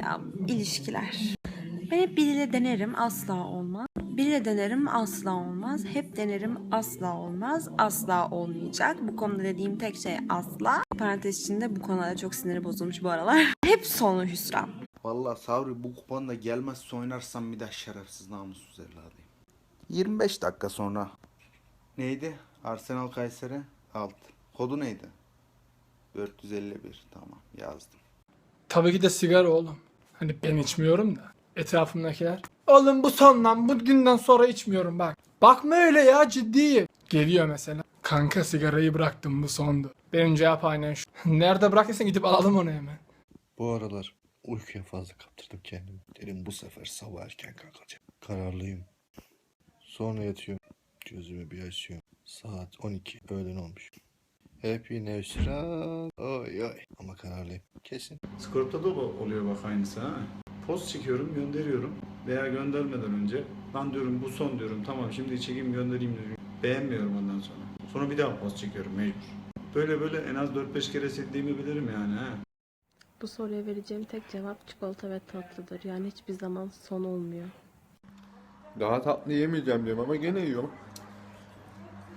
Ya ilişkiler. Ben hep biriyle denerim asla olmaz. Biriyle denerim asla olmaz. Hep denerim asla olmaz. Asla olmayacak. Bu konuda dediğim tek şey asla. Parantez içinde bu konuda çok siniri bozulmuş bu aralar. Hep sonu hüsran. Vallahi Sabri bu kupanda gelmezse oynarsam bir daha şerefsiz namussuz evladıyım. 25 dakika sonra. Neydi? Arsenal Kayseri 6. Kodu neydi? 451 tamam yazdım. Tabii ki de sigara oğlum. Hani ben içmiyorum da. Etrafımdakiler. Oğlum bu son lan. Bugünden sonra içmiyorum bak. Bakma öyle ya ciddiyim. Geliyor mesela. Kanka sigarayı bıraktım bu sondu. Benim cevap aynen şu. Nerede bıraktıysan gidip alalım onu hemen. Bu aralar uykuya fazla kaptırdım kendimi. Dedim bu sefer sabah erken kalkacağım. Kararlıyım. Sonra yatıyorum. Gözümü bir açıyorum. Saat 12. Öğlen olmuş. Happy Nevşira. Oy oy. Ama kararlıyım. Kesin. Scorp'ta da oluyor bak aynısı ha. Post çekiyorum, gönderiyorum. Veya göndermeden önce lan diyorum bu son diyorum. Tamam şimdi çekeyim göndereyim diyorum. Beğenmiyorum ondan sonra. Sonra bir daha post çekiyorum mecbur. Böyle böyle en az 4-5 kere sildiğimi bilirim yani ha. Bu soruya vereceğim tek cevap çikolata ve tatlıdır. Yani hiçbir zaman son olmuyor. Daha tatlı yemeyeceğim diyorum ama gene yiyorum.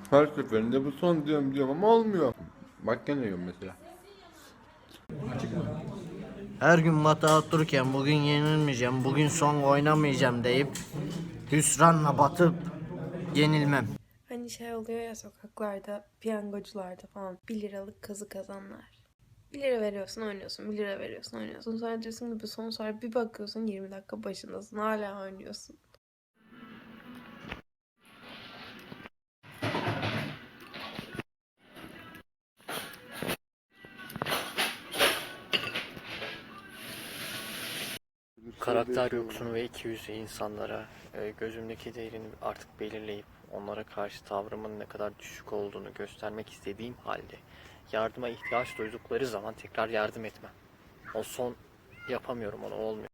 Her seferinde bu son diyorum diyorum ama olmuyor. Bak gene yiyorum mesela. Her gün mata otururken bugün yenilmeyeceğim, bugün son oynamayacağım deyip hüsranla batıp yenilmem. Hani şey oluyor ya sokaklarda, piyangocularda falan 1 liralık kazı kazanlar. 1 lira veriyorsun oynuyorsun, 1 lira veriyorsun oynuyorsun. Sonra diyorsun ki bu son sonra bir bakıyorsun 20 dakika başındasın hala oynuyorsun. Karakter yoksunu ve ikiyüzlü insanlara e, gözümdeki değerini artık belirleyip onlara karşı tavrımın ne kadar düşük olduğunu göstermek istediğim halde yardıma ihtiyaç duydukları zaman tekrar yardım etmem. O son yapamıyorum onu olmuyor.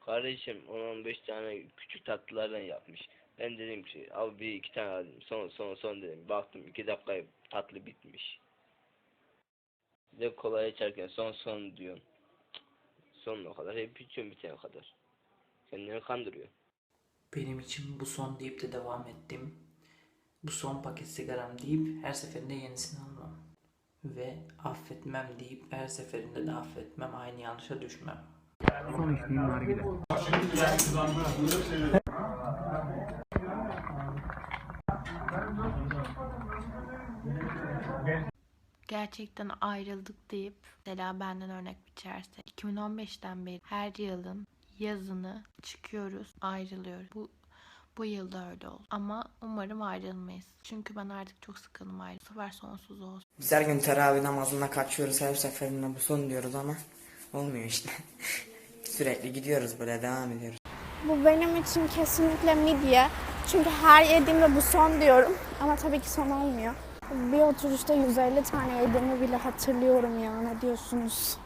Kardeşim 10-15 tane küçük tatlılardan yapmış. Ben dedim ki al bir iki tane aldım. Son son son dedim. Baktım iki dakika tatlı bitmiş. Bir de kolay içerken son son diyorsun. Sonuna kadar hep içiyorum bitene kadar. Kendini kandırıyor. Benim için bu son deyip de devam ettim. Bu son paket sigaram deyip her seferinde yenisini almam. Ve affetmem deyip her seferinde de affetmem aynı yanlışa düşmem. Gerçekten ayrıldık deyip mesela benden örnek biçerse 2015'ten beri her yılın yazını çıkıyoruz ayrılıyoruz. Bu bu yılda öyle oldu. Ama umarım ayrılmayız. Çünkü ben artık çok sıkıldım ayrı. Bu sefer sonsuz olsun. Biz her gün teravih namazına kaçıyoruz her seferinde bu son diyoruz ama olmuyor işte. Sürekli gidiyoruz böyle devam ediyoruz. Bu benim için kesinlikle midye. Çünkü her yediğimde bu son diyorum. Ama tabii ki son olmuyor. Bir oturuşta 150 tane yediğimi bile hatırlıyorum ya. Ne diyorsunuz?